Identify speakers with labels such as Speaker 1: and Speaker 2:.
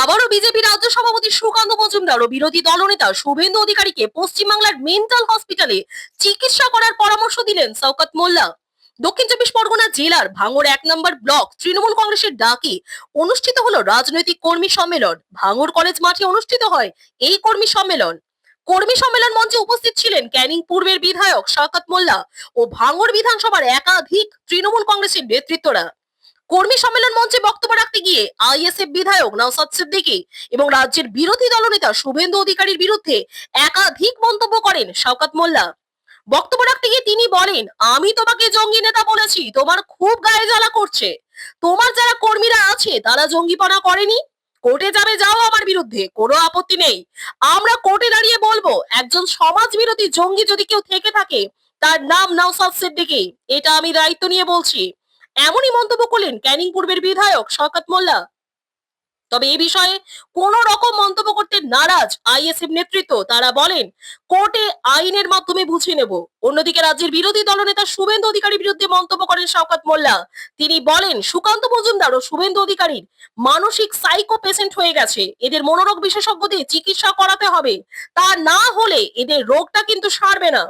Speaker 1: আবারও বিজেপি রাজ্য সভাপতি সুকান্ত মজুমদার ও বিরোধী দলনেতা শুভেন্দু অধিকারীকে পশ্চিমবাংলার মেন্টাল হসপিটালে চিকিৎসা করার পরামর্শ দিলেন শওকত মোল্লা। দক্ষিণ চব্বিশ পরগনা জেলার ভাঙড় এক নম্বর ব্লক তৃণমূল কংগ্রেসের ডাকে অনুষ্ঠিত হলো রাজনৈতিক কর্মী সম্মেলন। ভাঙড় কলেজ মাঠে অনুষ্ঠিত হয় এই কর্মী সম্মেলন। কর্মী সম্মেলন মঞ্চে উপস্থিত ছিলেন ক্যানিং পূর্বের বিধায়ক শওকত মোল্লা ও ভাঙড় বিধানসভার একাধিক তৃণমূল কংগ্রেসের নেতৃত্বরা। কর্মী সম্মেলন মঞ্চে বক্তব্য রাখতে গিয়ে আইএসএফ বিধায়ক নওসাদ সিদ্দিকী এবং রাজ্যের বিরোধী দলনেতা শুভেন্দু অধিকারীর বিরুদ্ধে একাধিক মন্তব্য করেন শওকত মোল্লা। বক্তব্য রাখতে গিয়ে তিনি বলেন, আমি তোমাকে জঙ্গি নেতা বলেছি, তোমার খুব গায়ে জ্বালা করছে। তোমার যারা কর্মীরা আছে, তারা জঙ্গিপনা করেনি। কোর্টে যাবে, যাও আমার বিরুদ্ধে, কোনো আপত্তি নেই। আমরা কোর্টে দাঁড়িয়ে বলব, একজন সমাজ বিরোধী জঙ্গি যদি কেউ থেকে থাকে, তার নাম নওসাদ সিদ্দিকী। এটা আমি দায়িত্ব নিয়ে বলছি। এমনই মন্তব্য করলেন ক্যানিং পূর্বের বিধায়ক শওকত মোল্লা। তবে এ বিষয়ে কোন রকম মন্তব্য করতে নারাজ আইএসএফ নেতৃত্ব। তারা বলেন, কোর্টে আইনের মাধ্যমে বুঝে নেব। অন্যদিকে রাজ্যের বিরোধী দলনেতা শুভেন্দু অধিকারীর বিরুদ্ধে মন্তব্য করেন শওকত মোল্লা। তিনি বলেন, সুকান্ত মজুমদার ও শুভেন্দু অধিকারীর মানসিক সাইকো পেশেন্ট হয়ে গেছে। এদের মনোরোগ বিশেষজ্ঞ দিয়ে চিকিৎসা করাতে হবে। তা না হলে এদের রোগটা কিন্তু সারবে না।